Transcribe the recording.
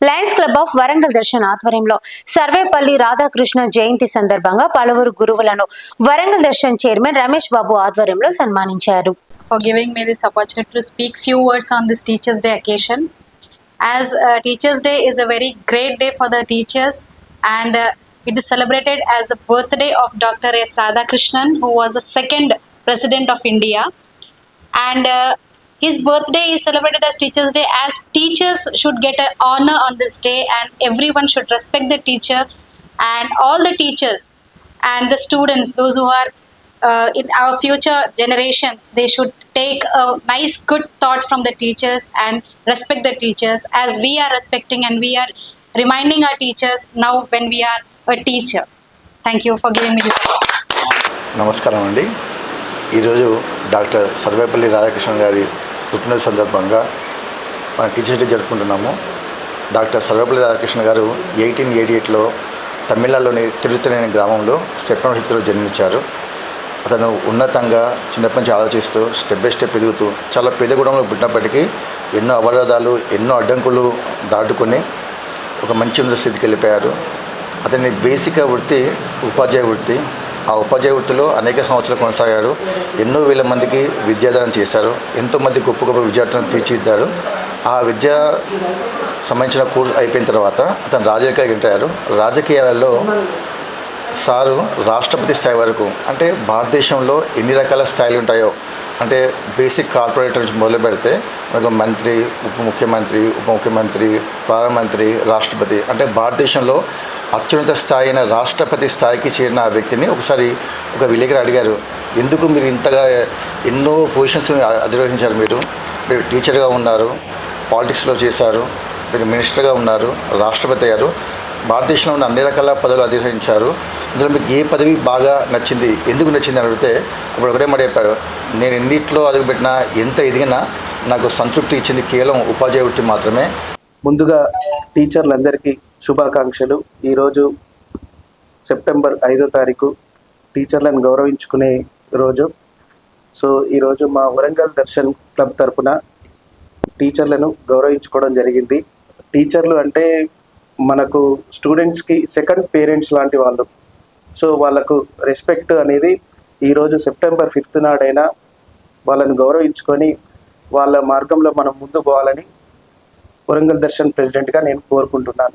Club of Warangal Darshan ఆధ్వర్యంలో సర్వేపల్లి రాధాకృష్ణ జయంతి సందర్భంగా పలువురు గురువులను వరంగల్ దర్శన్ చైర్మన్ రమేష్ బాబు ఆధ్వర్యంలో సన్మానించారు for giving me this opportunity to speak few words on this Teachers' Day occasion. As uh, Teachers' Day is a very great day for the teachers, and uh, it is celebrated as the birthday of Dr. S. Radhakrishnan, who was the second president of India. And uh, his birthday is celebrated as Teachers' Day, as teachers should get an honor on this day, and everyone should respect the teacher and all the teachers and the students, those who are uh, in our future generations, they should take a nice, good thought from the teachers and respect the teachers as we are respecting and we are reminding our teachers now when we are a teacher. Thank you for giving me this. Namaskaram, Andy. ఈరోజు doctor Sarvepalli Radhakrishna గారి పుట్టినరోజు సందర్భంగా మన teachers day జరుపుకుంటున్నాము. Doctor Sarvepalli Radhakrishna గారు eighteen eighty ఎయిట్లో తమిళనాడులోని తిరుత్తలేని గ్రామంలో సెప్టెంబర్ ఫిఫ్త్లో జన్మించారు. అతను ఉన్నతంగా చిన్నప్పటి నుంచి ఆలోచిస్తూ స్టెప్ బై స్టెప్ ఎదుగుతూ చాలా పేద గుణంలో పుట్టినప్పటికీ ఎన్నో అవరోధాలు ఎన్నో అడ్డంకులు దాటుకొని ఒక మంచి ఉన్నత స్థితికి వెళ్ళిపోయారు. అతని బేసిక్ వృత్తి ఉపాధ్యాయ వృత్తి ఆ ఉపాధ్యాయ వృత్తిలో అనేక సంవత్సరాలు కొనసాగాడు ఎన్నో వేల మందికి విద్యాదానం చేశారు. ఎంతోమంది గొప్ప గొప్ప విద్యార్థులను తీర్చిదిద్దాడు ఆ విద్యా సంబంధించిన కోర్సు అయిపోయిన తర్వాత అతను రాజకీయాలకు ఎంటర్ రాజకీయాలలో సారు రాష్ట్రపతి స్థాయి వరకు అంటే భారతదేశంలో ఎన్ని రకాల స్థాయిలు ఉంటాయో అంటే బేసిక్ కార్పొరేటర్ నుంచి మొదలు పెడితే మనకు మంత్రి ఉప ముఖ్యమంత్రి ఉప ముఖ్యమంత్రి ప్రధానమంత్రి రాష్ట్రపతి అంటే భారతదేశంలో అత్యున్నత స్థాయి అయిన రాష్ట్రపతి స్థాయికి చేరిన ఆ వ్యక్తిని ఒకసారి ఒక విలేకరు అడిగారు ఎందుకు మీరు ఇంతగా ఎన్నో పొజిషన్స్ అధిరోహించారు మీరు? మీరు టీచర్గా ఉన్నారు పాలిటిక్స్లో చేశారు మీరు మినిస్టర్గా ఉన్నారు రాష్ట్రపతి అయ్యారు భారతదేశంలో ఉన్న అన్ని రకాల పదవులు అధిగ్రహించారు ఇందులో మీకు ఏ పదవి బాగా నచ్చింది ఎందుకు నచ్చింది అని అడిగితే అప్పుడు ఒకటే మాట చెప్పాడు. నేను ఎన్నిట్లో అడుగుపెట్టినా ఎంత ఎదిగినా నాకు సంతృప్తి ఇచ్చింది కేవలం ఉపాధ్యాయ వృత్తి మాత్రమే. ముందుగా టీచర్లందరికీ శుభాకాంక్షలు. ఈరోజు సెప్టెంబర్ ఐదో తారీఖు టీచర్లను గౌరవించుకునే రోజు. సో ఈరోజు మా వరంగల్ దర్శన్ క్లబ్ తరపున టీచర్లను గౌరవించుకోవడం జరిగింది. టీచర్లు అంటే మనకు స్టూడెంట్స్కి సెకండ్ పేరెంట్స్ లాంటి వాళ్ళు. సో వాళ్ళకు రెస్పెక్ట్ అనేది ఈరోజు సెప్టెంబర్ ఫిఫ్త్ నాడైనా వాళ్ళని గౌరవించుకొని వాళ్ళ మార్గంలో మనం ముందు పోవాలని వరంగల్ దర్శన్ ప్రెసిడెంట్గా నేను కోరుకుంటున్నాను.